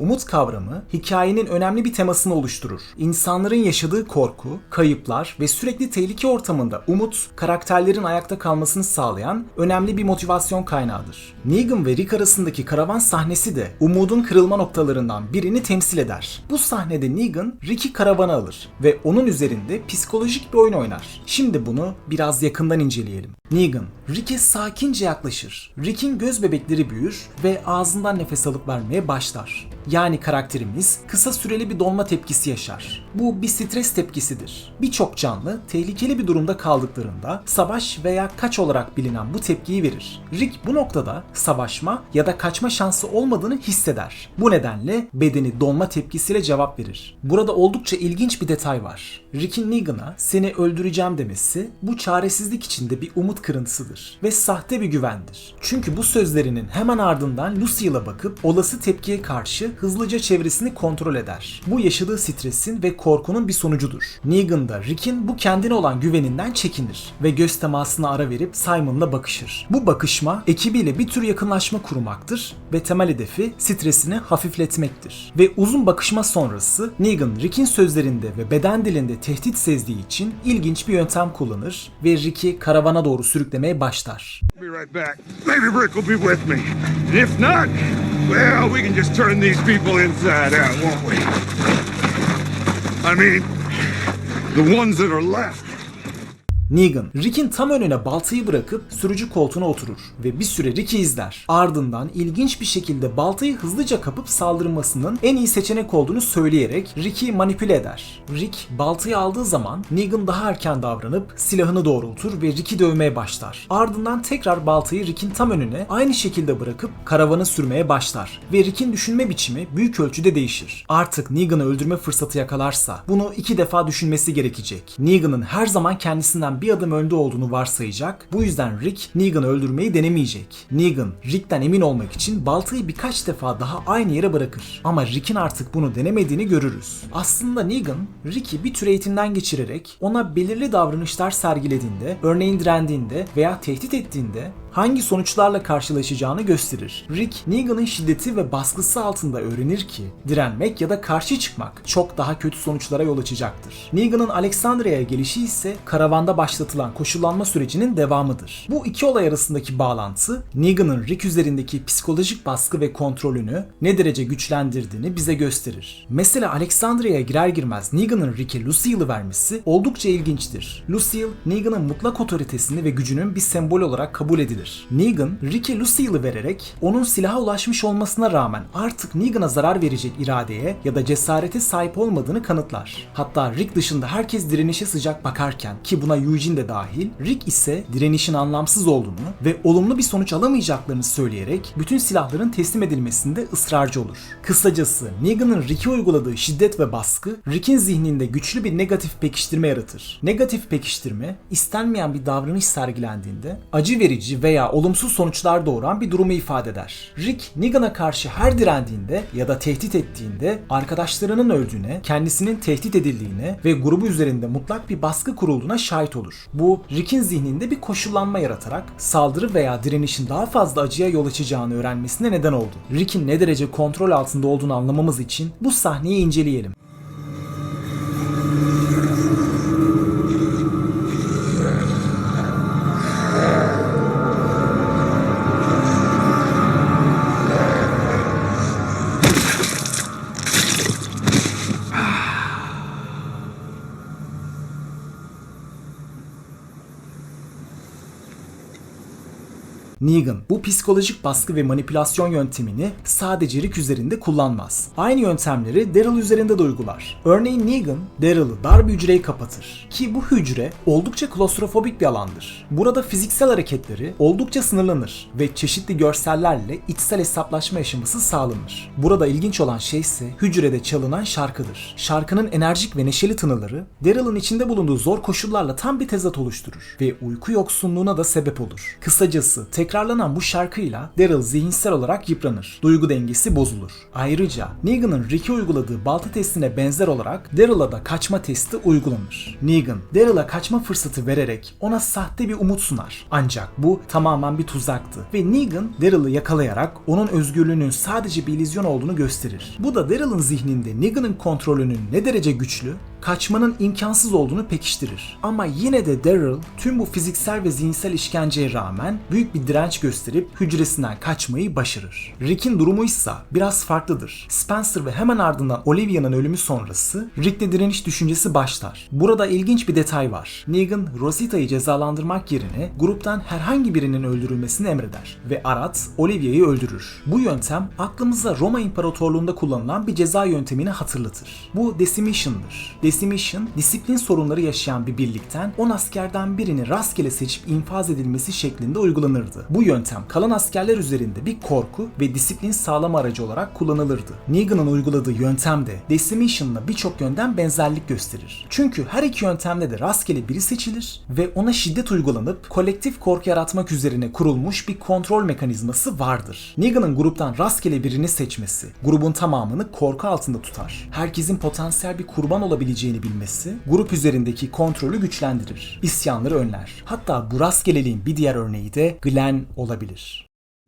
Umut kavramı hikayenin önemli bir temasını oluşturur. İnsanların yaşadığı korku, kayıplar ve sürekli tehlike ortamında umut, karakterlerin ayakta kalmasını sağlayan önemli bir motivasyon kaynağıdır. Negan ve Rick arasındaki karavan sahnesi de umudun kırılma noktalarından birini temsil eder. Bu sahnede Negan, Rick'i karavana alır ve onun üzerinde psikolojik bir oyun oynar. Şimdi bunu biraz yakından inceleyelim. Negan, Rick'e sakince yaklaşır. Rick'in göz bebekleri büyür ve ağzından nefes alıp vermeye başlar. Yani karakterimiz kısa süreli bir donma tepkisi yaşar. Bu bir stres tepkisidir. Birçok canlı tehlikeli bir durumda kaldıklarında savaş veya kaç olarak bilinen bu tepkiyi verir. Rick bu noktada savaşma ya da kaçma şansı olmadığını hisseder. Bu nedenle bedeni donma tepkisiyle cevap verir. Burada oldukça ilginç bir detay var. Rick'in Negan'a seni öldüreceğim demesi bu çaresizlik içinde bir umut kırıntısıdır ve sahte bir güvendir. Çünkü bu sözlerinin hemen ardından Lucille'a bakıp olası tepkiye karşı hızlıca çevresini kontrol eder. Bu yaşadığı stresin ve korkunun bir sonucudur. Negan da Rick'in bu kendine olan güveninden çekinir ve göz temasına ara verip Simon'la bakışır. Bu bakışma ekibiyle bir tür yakınlaşma kurmaktır ve temel hedefi stresini hafifletmektir. Ve uzun bakışma sonrası Negan Rick'in sözlerinde ve beden dilinde tehdit sezdiği için ilginç bir yöntem kullanır ve Rick'i karavana doğru sürüklemeye başlar. Well, we can just turn these people inside out, won't we? I mean, the ones that are left. Negan, Rick'in tam önüne baltayı bırakıp sürücü koltuğuna oturur ve bir süre Rick'i izler. Ardından ilginç bir şekilde baltayı hızlıca kapıp saldırmasının en iyi seçenek olduğunu söyleyerek Rick'i manipüle eder. Rick baltayı aldığı zaman Negan daha erken davranıp silahını doğrultur ve Rick'i dövmeye başlar. Ardından tekrar baltayı Rick'in tam önüne aynı şekilde bırakıp karavanı sürmeye başlar ve Rick'in düşünme biçimi büyük ölçüde değişir. Artık Negan'ı öldürme fırsatı yakalarsa bunu iki defa düşünmesi gerekecek. Negan'ın her zaman kendisinden bir adım önde olduğunu varsayacak. Bu yüzden Rick Negan'ı öldürmeyi denemeyecek. Negan, Rick'ten emin olmak için baltayı birkaç defa daha aynı yere bırakır. Ama Rick'in artık bunu denemediğini görürüz. Aslında Negan, Rick'i bir tür eğitimden geçirerek ona belirli davranışlar sergilediğinde, örneğin direndiğinde veya tehdit ettiğinde hangi sonuçlarla karşılaşacağını gösterir. Rick, Negan'ın şiddeti ve baskısı altında öğrenir ki direnmek ya da karşı çıkmak çok daha kötü sonuçlara yol açacaktır. Negan'ın Alexandria'ya gelişi ise karavanda başlatılan koşullanma sürecinin devamıdır. Bu iki olay arasındaki bağlantı Negan'ın Rick üzerindeki psikolojik baskı ve kontrolünü ne derece güçlendirdiğini bize gösterir. Mesela Alexandria'ya girer girmez Negan'ın Rick'e Lucille'ı vermesi oldukça ilginçtir. Lucille, Negan'ın mutlak otoritesini ve gücünün bir sembol olarak kabul edilir. Negan, Rick'e Lucille'ı vererek onun silaha ulaşmış olmasına rağmen artık Negan'a zarar verecek iradeye ya da cesarete sahip olmadığını kanıtlar. Hatta Rick dışında herkes direnişe sıcak bakarken ki buna Eugene de dahil, Rick ise direnişin anlamsız olduğunu ve olumlu bir sonuç alamayacaklarını söyleyerek bütün silahların teslim edilmesinde ısrarcı olur. Kısacası Negan'ın Rick'e uyguladığı şiddet ve baskı Rick'in zihninde güçlü bir negatif pekiştirme yaratır. Negatif pekiştirme istenmeyen bir davranış sergilendiğinde acı verici veya olumsuz sonuçlar doğuran bir durumu ifade eder. Rick, Negan'a karşı her direndiğinde ya da tehdit ettiğinde arkadaşlarının öldüğüne, kendisinin tehdit edildiğine ve grubu üzerinde mutlak bir baskı kurulduğuna şahit olur. Bu, Rick'in zihninde bir koşullanma yaratarak saldırı veya direnişin daha fazla acıya yol açacağını öğrenmesine neden oldu. Rick'in ne derece kontrol altında olduğunu anlamamız için bu sahneyi inceleyelim. Negan bu psikolojik baskı ve manipülasyon yöntemini sadece Rick üzerinde kullanmaz. Aynı yöntemleri Daryl üzerinde de uygular. Örneğin Negan, Daryl'ı dar bir hücreyi kapatır. Ki bu hücre oldukça klostrofobik bir alandır. Burada fiziksel hareketleri oldukça sınırlanır ve çeşitli görsellerle içsel hesaplaşma yaşaması sağlanır. Burada ilginç olan şey ise hücrede çalınan şarkıdır. Şarkının enerjik ve neşeli tınıları Daryl'ın içinde bulunduğu zor koşullarla tam bir tezat oluşturur ve uyku yoksunluğuna da sebep olur. Kısacası tekrar Tekrarlanan bu şarkıyla Daryl zihinsel olarak yıpranır. Duygu dengesi bozulur. Ayrıca Negan'ın Rick'e uyguladığı balta testine benzer olarak Daryl'a da kaçma testi uygulanır. Negan, Daryl'a kaçma fırsatı vererek ona sahte bir umut sunar. Ancak bu tamamen bir tuzaktı ve Negan Daryl'ı yakalayarak onun özgürlüğünün sadece bir illüzyon olduğunu gösterir. Bu da Daryl'ın zihninde Negan'ın kontrolünün ne derece güçlü, kaçmanın imkansız olduğunu pekiştirir. Ama yine de Daryl tüm bu fiziksel ve zihinsel işkenceye rağmen büyük bir direnç gösterip hücresinden kaçmayı başarır. Rick'in durumu ise biraz farklıdır. Spencer ve hemen ardından Olivia'nın ölümü sonrası Rick'le direniş düşüncesi başlar. Burada ilginç bir detay var. Negan, Rosita'yı cezalandırmak yerine gruptan herhangi birinin öldürülmesini emreder ve Arat Olivia'yı öldürür. Bu yöntem aklımıza Roma İmparatorluğunda kullanılan bir ceza yöntemini hatırlatır. Bu decimation'dır. Decimission, disiplin sorunları yaşayan bir birlikten 10 askerden birini rastgele seçip infaz edilmesi şeklinde uygulanırdı. Bu yöntem kalan askerler üzerinde bir korku ve disiplin sağlama aracı olarak kullanılırdı. Negan'ın uyguladığı yöntem de Decimation'la birçok yönden benzerlik gösterir. Çünkü her iki yöntemde de rastgele biri seçilir ve ona şiddet uygulanıp kolektif korku yaratmak üzerine kurulmuş bir kontrol mekanizması vardır. Negan'ın gruptan rastgele birini seçmesi grubun tamamını korku altında tutar. Herkesin potansiyel bir kurban olabileceğini bilmesi grup üzerindeki kontrolü güçlendirir. İsyanları önler. Hatta bu rastgeleliğin bir diğer örneği de Glenn olabilir.